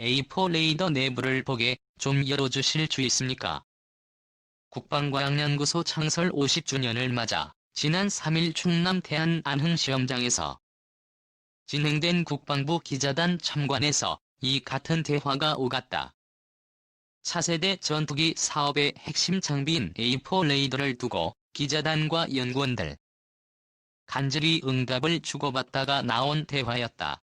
A4 레이더 내부를 보게 좀 열어주실 수 있습니까? 국방과학연구소 창설 50주년을 맞아 지난 3일 충남 태안 안흥시험장에서 진행된 국방부 기자단 참관에서 이 같은 대화가 오갔다. 차세대 전투기 사업의 핵심 장비인 A4 레이더를 두고 기자단과 연구원들 간절히 응답을 주고받다가 나온 대화였다.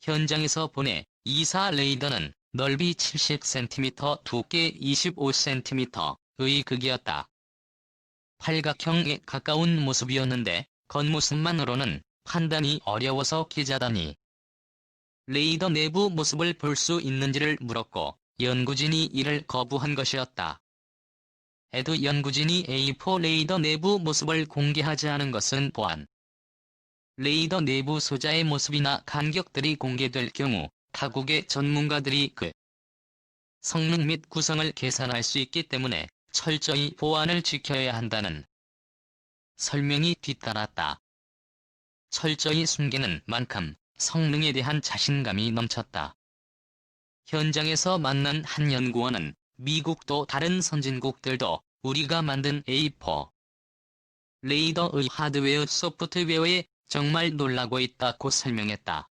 현장에서 보내 2사 레이더는 넓이 70cm, 두께 25cm의 극이었다. 팔각형에 가까운 모습이었는데 겉모습만으로는 판단이 어려워서 기자단이 레이더 내부 모습을 볼 수 있는지를 물었고 연구진이 이를 거부한 것이었다. 에드 연구진이 A4 레이더 내부 모습을 공개하지 않은 것은 보안. 레이더 내부 소자의 모습이나 간격들이 공개될 경우 타국의 전문가들이 그 성능 및 구성을 계산할 수 있기 때문에 철저히 보안을 지켜야 한다는 설명이 뒤따랐다. 철저히 숨기는 만큼 성능에 대한 자신감이 넘쳤다. 현장에서 만난 한 연구원은 미국도 다른 선진국들도 우리가 만든 A4 레이더의 하드웨어 소프트웨어에 정말 놀라고 있다고 설명했다.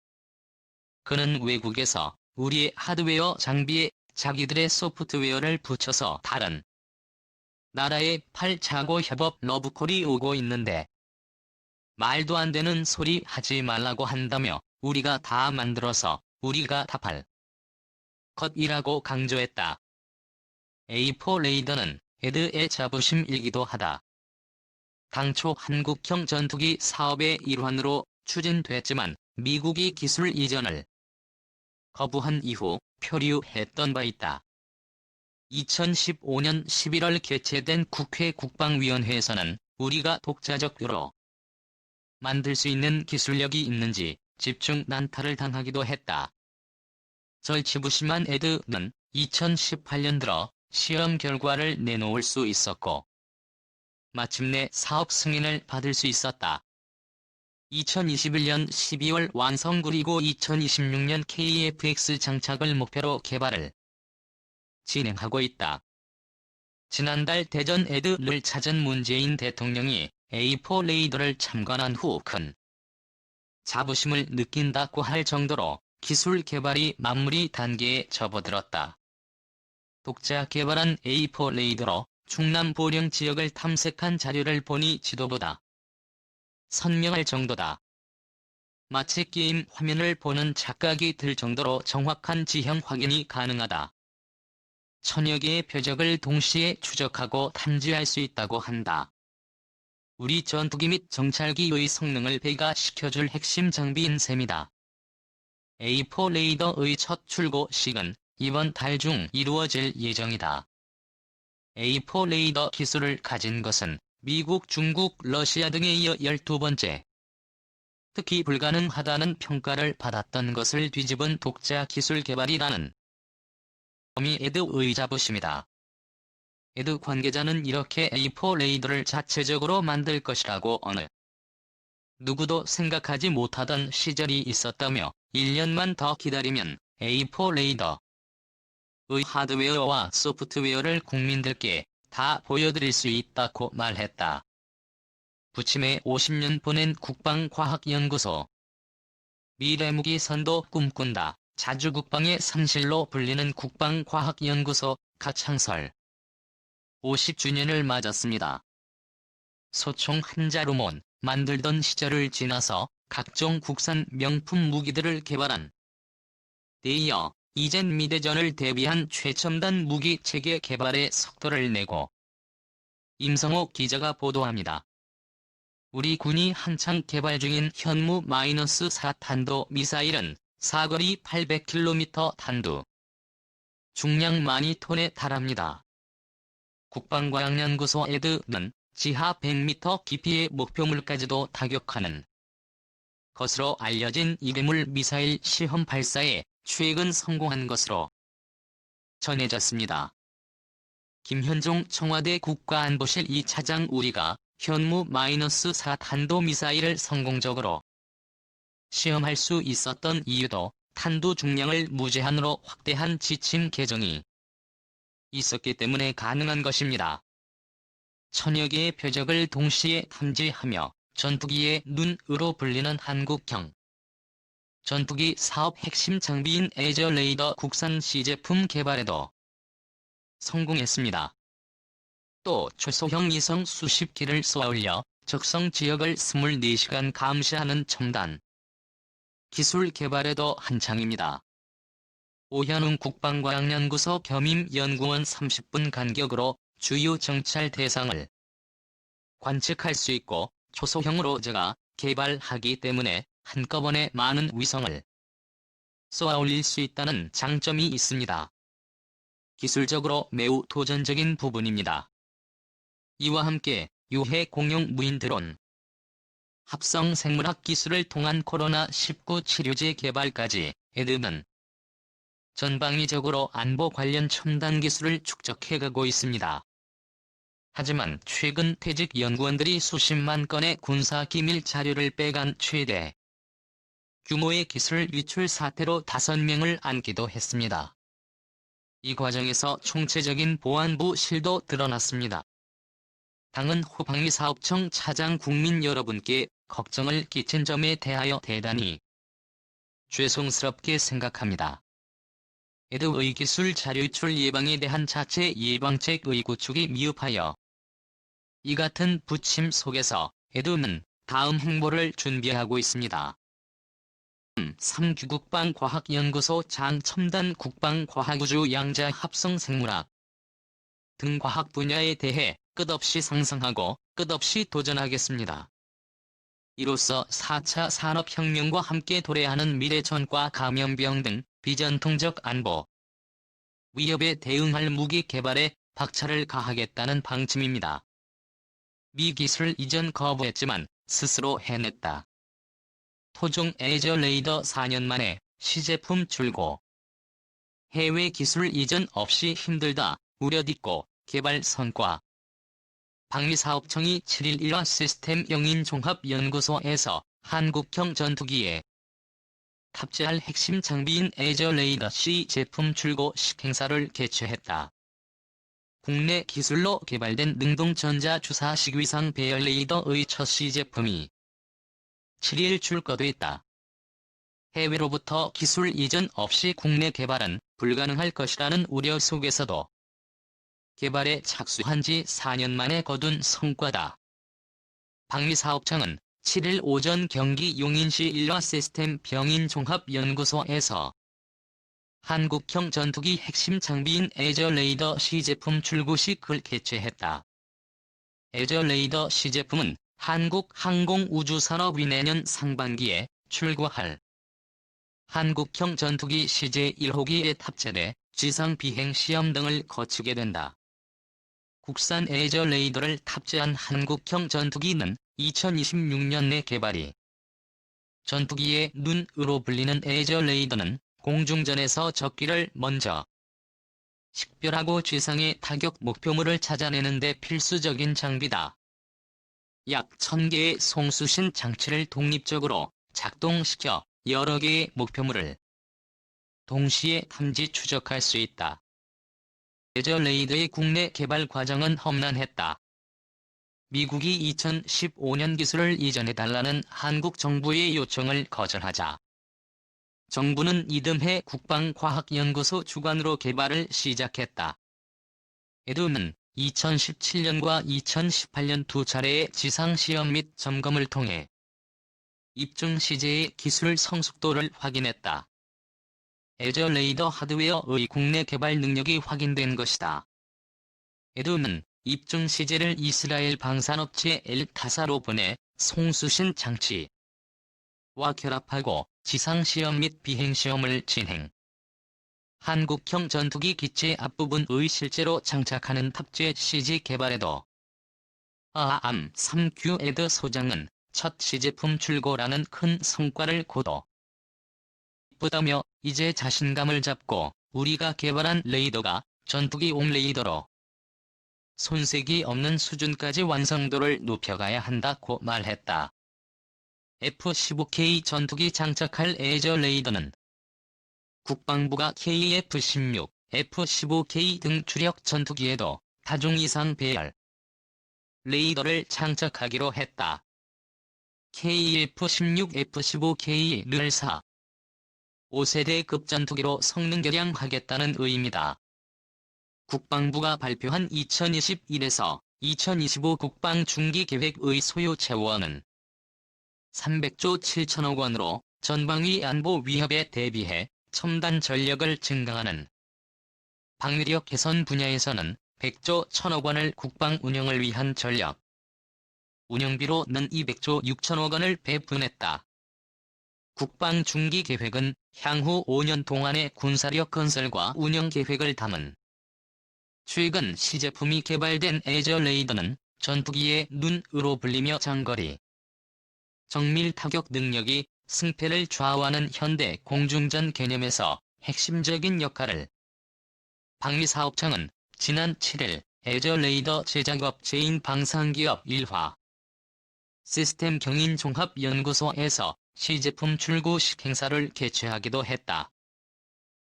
그는 외국에서 우리의 하드웨어 장비에 자기들의 소프트웨어를 붙여서 다른 나라의 팔자고 협업 러브콜이 오고 있는데 말도 안 되는 소리 하지 말라고 한다며 우리가 다 만들어서 우리가 답할 것이라고 강조했다. A4 레이더는 헤드의 자부심이기도 하다. 당초 한국형 전투기 사업의 일환으로 추진됐지만 미국이 기술 이전을 거부한 이후 표류했던 바 있다. 2015년 11월 개최된 국회 국방위원회에서는 우리가 독자적으로 만들 수 있는 기술력이 있는지 집중 난타를 당하기도 했다. 절치부심한 에드는 2018년 들어 시험 결과를 내놓을 수 있었고 마침내 사업 승인을 받을 수 있었다. 2021년 12월 완성 그리고 2026년 KFX 장착을 목표로 개발을 진행하고 있다. 지난달 대전 에드를 찾은 문재인 대통령이 A4 레이더를 참관한 후 큰 자부심을 느낀다고 할 정도로 기술 개발이 마무리 단계에 접어들었다. 독자 개발한 A4 레이더로 충남 보령 지역을 탐색한 자료를 보니 지도보다 선명할 정도다. 마치 게임 화면을 보는 착각이 들 정도로 정확한 지형 확인이 가능하다. 천여 개의 표적을 동시에 추적하고 탐지할 수 있다고 한다. 우리 전투기 및 정찰기의 성능을 배가시켜줄 핵심 장비인 셈이다. A4 레이더의 첫 출고식은 이번 달 중 이루어질 예정이다. A4 레이더 기술을 가진 것은 미국, 중국, 러시아 등에 이어 12번째. 특히 불가능하다는 평가를 받았던 것을 뒤집은 독자 기술 개발이라는 범위 에드 의 자부심이다. 에드 관계자는 이렇게 A4 레이더를 자체적으로 만들 것이라고 어느 누구도 생각하지 못하던 시절이 있었다며 1년만 더 기다리면 A4 레이더 의 하드웨어와 소프트웨어를 국민들께 다 보여드릴 수 있다고 말했다. 부침에 50년 보낸 국방과학연구소 미래무기 선도 꿈꾼다. 자주국방의 산실로 불리는 국방과학연구소 가창설 50주년을 맞았습니다. 소총 한 자루몬 만들던 시절을 지나서 각종 국산 명품 무기들을 개발한 데이어 이젠 미대전을 대비한 최첨단 무기 체계 개발에 속도를 내고 임성옥 기자가 보도합니다. 우리 군이 한창 개발 중인 현무-4 탄도 미사일은 사거리 800km 탄두 중량 많이 톤에 달합니다. 국방과학연구소 에드는 지하 100m 깊이의 목표물까지도 타격하는 것으로 알려진 이배물 미사일 시험 발사에 최근 성공한 것으로 전해졌습니다. 김현종 청와대 국가안보실 2차장 우리가 현무-4 탄도미사일을 성공적으로 시험할 수 있었던 이유도 탄두 중량을 무제한으로 확대한 지침 개정이 있었기 때문에 가능한 것입니다. 천여 개의 표적을 동시에 탐지하며 전투기의 눈으로 불리는 한국형 전투기 사업 핵심 장비인 에저 레이더 국산 시제품 개발에도 성공했습니다. 또 최소형 이성 수십 기를 쏘아올려 적성 지역을 24시간 감시하는 첨단 기술 개발에도 한창입니다. 오현웅 국방과학연구소 겸임연구원 30분 간격으로 주요 정찰 대상을 관측할 수 있고 초소형으로 제가 개발하기 때문에 한꺼번에 많은 위성을 쏘아 올릴 수 있다는 장점이 있습니다. 기술적으로 매우 도전적인 부분입니다. 이와 함께 유해 공용 무인 드론, 합성 생물학 기술을 통한 코로나19 치료제 개발까지 에드는 전방위적으로 안보 관련 첨단 기술을 축적해가고 있습니다. 하지만 최근 퇴직 연구원들이 수십만 건의 군사 기밀 자료를 빼간 최대 규모의 기술 유출 사태로 5명을 안기도 했습니다. 이 과정에서 총체적인 보안부 실도 드러났습니다. 당은 후방위 사업청 차장 국민 여러분께 걱정을 끼친 점에 대하여 대단히 죄송스럽게 생각합니다. 에드의 기술 자료 유출 예방에 대한 자체 예방책의 구축이 미흡하여 이 같은 부침 속에서 에드는 다음 행보를 준비하고 있습니다. 3규 국방과학연구소 장 첨단 국방과학우주 양자 합성 생물학 등 과학 분야에 대해 끝없이 상상하고 끝없이 도전하겠습니다. 이로써 4차 산업혁명과 함께 도래하는 미래전과 감염병 등 비전통적 안보 위협에 대응할 무기 개발에 박차를 가하겠다는 방침입니다. 미 기술 이전 거부했지만 스스로 해냈다. 토종 에저 레이더 4년 만에 시제품 출고 해외 기술 이전 없이 힘들다 우려 딛고 개발 성과 방위사업청이 7일 일화 시스템 영인 종합연구소에서 한국형 전투기에 탑재할 핵심 장비인 에저 레이더 C 제품 출고식 행사를 개최했다. 국내 기술로 개발된 능동전자 주사식 위상 배열 레이더의 첫 C 제품이 7일 출고됐다. 해외로부터 기술 이전 없이 국내 개발은 불가능할 것이라는 우려 속에서도 개발에 착수한 지 4년 만에 거둔 성과다. 방위사업청은 7일 오전 경기 용인시 일화 시스템 병인종합연구소에서 한국형 전투기 핵심 장비인 에저 레이더 C 제품 출고 식을 개최했다. 에저 레이더 C 제품은 한국 항공우주산업이 내년 상반기에 출고할 한국형 전투기 CJ 1호기에 탑재돼 지상 비행 시험 등을 거치게 된다. 국산 에저 레이더를 탑재한 한국형 전투기는 2026년 내 개발이 전투기의 눈으로 불리는 에저 레이더는 공중전에서 적기를 먼저 식별하고 지상의 타격 목표물을 찾아내는 데 필수적인 장비다. 약 1000개의 송수신 장치를 독립적으로 작동시켜 여러 개의 목표물을 동시에 탐지 추적할 수 있다. 레저 레이더의 국내 개발 과정은 험난했다. 미국이 2015년 기술을 이전해달라는 한국 정부의 요청을 거절하자 정부는 이듬해 국방과학연구소 주관으로 개발을 시작했다. 에드는 2017년과 2018년 두 차례의 지상시험 및 점검을 통해 입증 시제의 기술 성숙도를 확인했다. 에저 레이더 하드웨어의 국내 개발 능력이 확인된 것이다. 에드는 입증 시제를 이스라엘 방산업체 엘타사로 보내 송수신 장치와 결합하고 지상시험 및 비행시험을 진행. 한국형 전투기 기체 앞부분의 실제로 장착하는 탑재 CG 개발에도 아암 3Q 에드 소장은 첫 시제품 출고라는 큰 성과를 거둬 기쁘다며 이제 자신감을 잡고 우리가 개발한 레이더가 전투기 용 레이더로 손색이 없는 수준까지 완성도를 높여가야 한다고 말했다. F-15K 전투기 장착할 에저 레이더는 국방부가 KF-16, F-15K 등 주력 전투기에도 타종 이상 배열 레이더를 장착하기로 했다. KF-16, F-15K를 사 5세대 급 전투기로 성능 개량하겠다는 의미다. 국방부가 발표한 2021에서 2025 국방 중기 계획의 소요 채원은 300조 7천억 원으로 전방위 안보 위협에 대비해 첨단 전력을 증강하는 방위력 개선 분야에서는 100조 1천억 원을 국방 운영을 위한 전력 운영비로는 200조 6천억 원을 배분했다. 국방 중기 계획은 향후 5년 동안의 군사력 건설과 운영 계획을 담은 최근 시제품이 개발된 에저 레이더는 전투기의 눈으로 불리며 장거리 정밀 타격 능력이 승패를 좌우하는 현대 공중전 개념에서 핵심적인 역할을 방위사업청은 지난 7일 에저 레이더 제작업체인 방산기업 일화 시스템 경인 종합연구소에서 시제품 출고식 행사를 개최하기도 했다.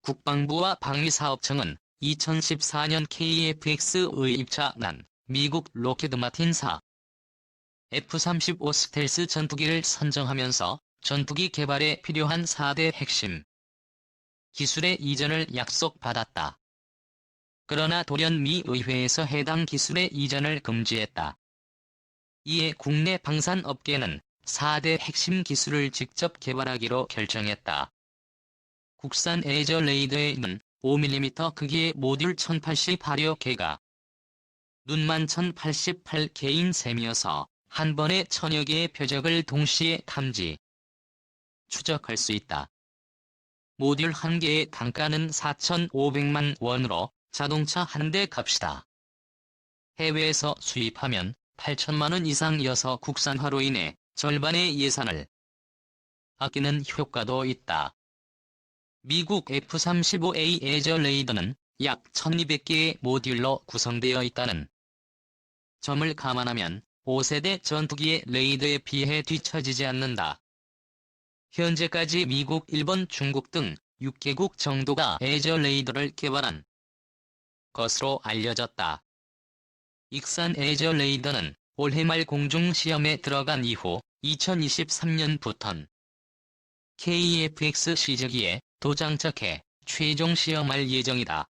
국방부와 방위사업청은 2014년 KF-X의 입차난 미국 로켓 마틴사 F-35 스텔스 전투기를 선정하면서 전투기 개발에 필요한 4대 핵심 기술의 이전을 약속받았다. 그러나 돌연 미 의회에서 해당 기술의 이전을 금지했다. 이에 국내 방산업계는 4대 핵심 기술을 직접 개발하기로 결정했다. 국산 에저 레이더에는 5mm 크기의 모듈 1080화력 개가 눈만 1088개인 셈이어서 한 번에 천여 개의 표적을 동시에 탐지, 추적할 수 있다. 모듈 한 개의 단가는 4,500만 원으로 자동차 한 대 값이다. 해외에서 수입하면 8천만 원 이상이어서 국산화로 인해 절반의 예산을 아끼는 효과도 있다. 미국 F-35A 에저 레이더는 약 1200개의 모듈로 구성되어 있다는 점을 감안하면 5세대 전투기의 레이더에 비해 뒤처지지 않는다. 현재까지 미국, 일본, 중국 등 6개국 정도가 에저 레이더를 개발한 것으로 알려졌다. 익산 에저 레이더는 올해 말 공중시험에 들어간 이후 2023년부턴 KF-X 시제기에 도장착해 최종 시험할 예정이다.